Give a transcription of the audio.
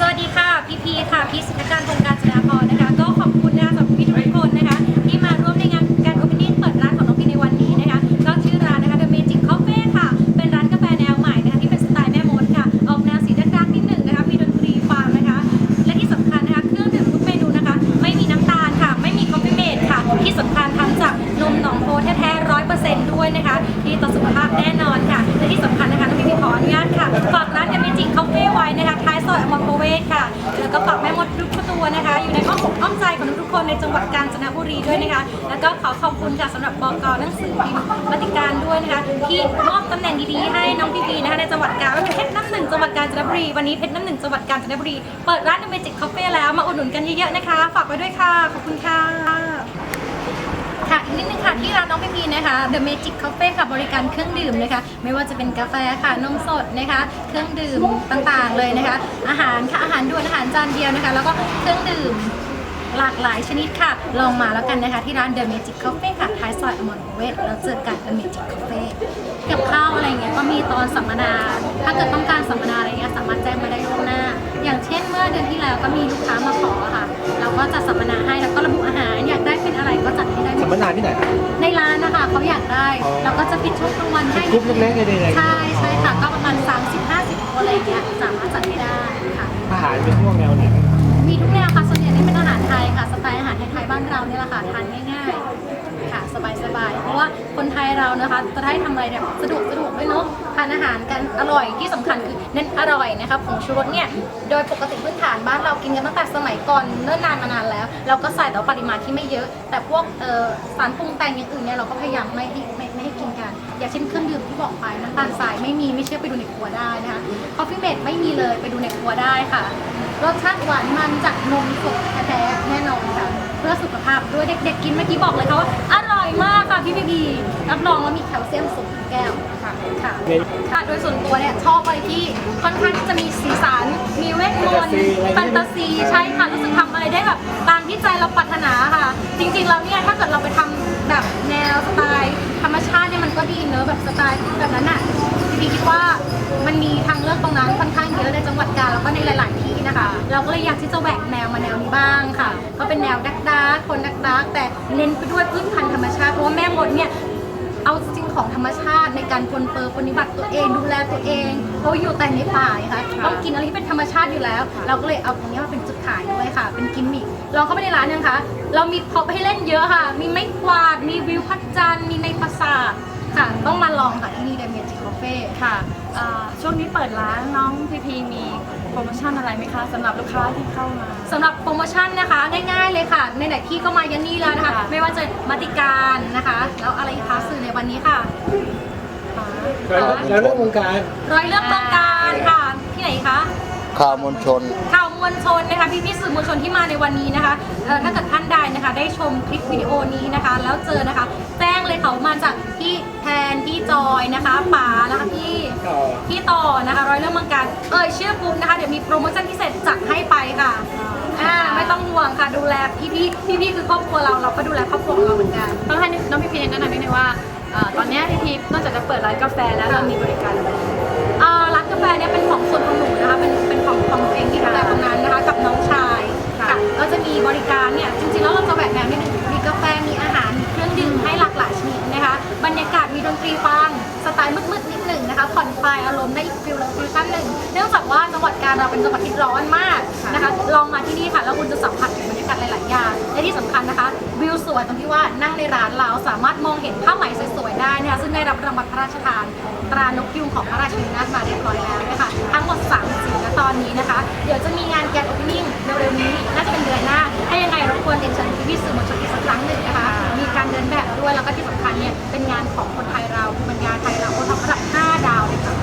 สวัสดีค่ะ พี่พีค่ะพีสุทธการพงการจนาพรนะคะ จังหวัดกาญจนบุรีด้วยนะคะ แล้วก็ขอขอบคุณค่ะสำหรับบกหนังสือพิมพ์มติการด้วยนะคะ ที่มอบตำแหน่งดีๆให้น้องพีพีนะคะในจังหวัดกาญเพชรน้ำหนึ่งจังหวัดกาญจนบุรีวันนี้เพชรน้ำหนึ่งจังหวัดกาญจนบุรีเปิดร้านเมจิกคาเฟ่แล้วมาอุดหนุนกันเยอะๆนะคะ ฝากไว้ด้วยค่ะขอบคุณค่ะค่ะอีกนิดนึงค่ะที่ร้านน้องพีพีนะคะ The Magic Cafe ค่ะบริการเครื่องดื่มนะคะ ไม่ว่าจะเป็นกาแฟค่ะนมสดนะคะ เครื่องดื่มต่างๆเลยนะคะ อาหารค่ะอาหารด่วนอาหารจานเดียวนะคะ แล้วก็เครื่องดื่ม หลากหลายชนิดค่ะ ลองมาแล้วกันนะคะ ที่ร้าน The Magic Cafe ค่ะ ท้ายซอยอมรเวทแล้วเจอกัน The Magic Cafe กับข้าวอะไรเงี้ยก็มีตอนสัมมนา ถ้าเกิดต้องการสัมมนาอะไรเงี้ยสามารถแจ้งมาได้ล่วงหน้า อย่างเช่นเมื่อเดือนที่แล้วก็มีลูกค้ามาขอค่ะ เราก็จะสัมมนาให้แล้วก็ระบุอาหารอยากได้เป็นอะไรก็จัดให้ได้หมสัมดมนาที่ไหนครับ ในร้านนะคะเขาอยากได้ อ๋อ เราก็จะปิดช่วงกลางวันให้ กรุ๊ปเล็กๆเลยๆใช่ใช่ค่ะก็ประมาณ 30-50 คนอะไรอย่างเงี้ยสามารถจัดให้ได้ค่ะ อาหารเป็นพวกแนวไหนบ้างครับมีทุกแนวค่ะส่วนใหญ่นี่เป็นอาหาร ไทยค่ะ สไตล์อาหารไทยๆบ้านเราเนี่ยแหละค่ะทานง่ายๆค่ะสบายๆ เพราะว่าคนไทยเรานะคะจะได้ทำอะไรแบบสะดวกสะดวกด้วยเนาะทานอาหารกันอร่อยที่สำคัญคือเน้นอร่อยนะคะผงชูรสเนี่ยโดยปกติพื้นฐานบ้านเรากินกันตั้งแต่สมัยก่อนเนิ่นนานมานานแล้ว เราก็ใส่แต่ว่าปริมาณที่ไม่เยอะ แต่พวกเอ่อสารปรุงแต่งอย่างอื่นเนี่ยเราก็พยายามไม่ไม่ กินกัน อย่างเช่นเครื่องดื่มที่บอกไปน้ำตาลทรายไม่มีไม่เชื่อไปดูในครัวได้นะคะคอฟฟี่เมดไม่มีเลยไปดูในครัวได้ค่ะ รสชาติหวานมันจากนมสดแท้ๆแน่นอนค่ะเพื่อสุขภาพด้วยเด็กๆกินเมื่อกี้บอกเลยค่ะว่าอร่อยมากค่ะพี่บีบีรับรองว่ามีแคลเซียมสูงทุกแก้วค่ะค่ะเมนูค่ะโดยส่วนตัวเนี่ยชอบอะไรที่ค่อนข้างที่จะมีสีสันมีเวทมนต์แฟนตาซีใช่ค่ะรู้สึกทำอะไรได้แบบตามที่ใจเราปรารถนาค่ะ จริงๆแล้วเนี่ยถ้าเกิดเราไปทำแบบแนวสไตล์ ธรรมชาติเนี่ยมันก็ดีเนอะแบบสไตล์แบบนั้นอะพี่บีคิดว่ามันมีทางเลือกตรงนั้นค่อนข้างเยอะในจังหวัดกาญแล้วก็ในหลาย ๆ ที่นะคะ เราก็เลยอยากที่จะแหวกแนวมาแนวนี้บ้างค่ะ ก็เป็นแนวดักดักคนดักดักแต่เน้นไปด้วยพืชพันธุ์ธรรมชาติเพราะว่าแม่มดเนี่ย เอาสิ่งของธรรมชาติในการปนเปื้อนปฏิบัติตัวเองดูแลตัวเองเพราะอยู่แต่ในป่าไงค่ะต้องกินอะไรที่เป็นธรรมชาติอยู่แล้ว เราก็เลยเอาตรงนี้มาเป็นจุดขายด้วยค่ะ เป็นกิมมิคลองเข้าไปในร้านยังคะเรามีพร็อพให้เล่นเยอะค่ะ มีไม้กวาดมีวิวพัดจันทร์มีในปราสาทค่ะ ต้องมาลองค่ะที่นี่เดเมียจิคาเฟ่ค่ะเอ่อช่วงนี้เปิดร้านน้องพีพีมี โปรโมชั่นอะไรไหมคะสำหรับลูกค้าที่เข้ามา สำหรับโปรโมชั่นนะคะง่ายๆเลยค่ะในไหนๆที่ก็มายันนี่แล้วนะคะ ค่ะ ไม่ว่าจะมาติการนะคะ แล้วอะไรอีกคะสื่อในวันนี้ค่ะแล้วแล้วเรื่องวงการ ร้อยเรื่องต้องการค่ะที่ไหนคะ ข่าวมวลชน ข่าวมวลชนนะคะพี่พี่ๆสื่อมวลชนที่มาในวันนี้นะคะเอ่อถ้าเกิดท่านใด นะคะได้ชมคลิปวิดีโอนี้นะคะ แล้วเจอนะคะ แจ้งเลยเขามาจากพี่แทนพี่จอยนะคะป๋านะคะพี่ต่อ พี่ต่อนะคะร้อยเรื่องเมืองการเอ่ยชื่อปุ๊บนะคะเดี๋ยวมีโปรโมชั่นพิเศษจัดให้ไปค่ะอ่าไม่ต้องห่วงค่ะดูแลพี่พี่พี่พี่ๆคือครอบครัวเราเราก็ดูแลครอบครัวของเราเหมือนกัน ต้องให้น้องพีพีแนะนำนิดนึงว่าเอ่อตอนเนี้ยพีพีนอกจากจะเปิดร้านกาแฟแล้วเรามีบริการอะไร เอ่อร้านกาแฟเนี่ยเป็นของส่วนของหนูนะคะเป็นเป็นของของหนูเองที่ ดนตรีฟังสไตล์มืดๆนิดหนึ่งนะคะผ่อนคลายอารมณ์ได้อีกฟิลฟิวชั่นหนึ่งเนื่องจากว่าจังหวัดกาญเราเป็นจังหวัดที่ร้อนมากนะคะลองมาที่นี่ค่ะแล้วคุณจะสัมผัสถึงบรรยากาศหลาย ๆ อย่างและที่สำคัญนะคะ วิวสวยตรงที่ว่านั่งในร้านเราสามารถมองเห็นผ้าไหมสวย ๆ ได้นะคะซึ่งได้รับรางวัลพระราชทาน ตรานกยูงของพระราชินีนาถมาเรียบร้อยแล้วนะคะทั้งหมด3สีและตอนนี้นะคะ เดี๋ยวจะมีงานแกนโอเพนนิ่งเร็วๆนี้น่าจะเป็นเดือนหน้าถ้ายังไงรบกวนเรียนเชิญพี่สื่อมวลชนอีกสักครั้งหนึ่งนะคะมีการเดินแบบด้วยแล้วก็ที่สำคัญ เนี่ยเป็นงานของคนไทยเราภูมิปันงานไทยเราคนทำระดับ5ดาวเลยค่ะ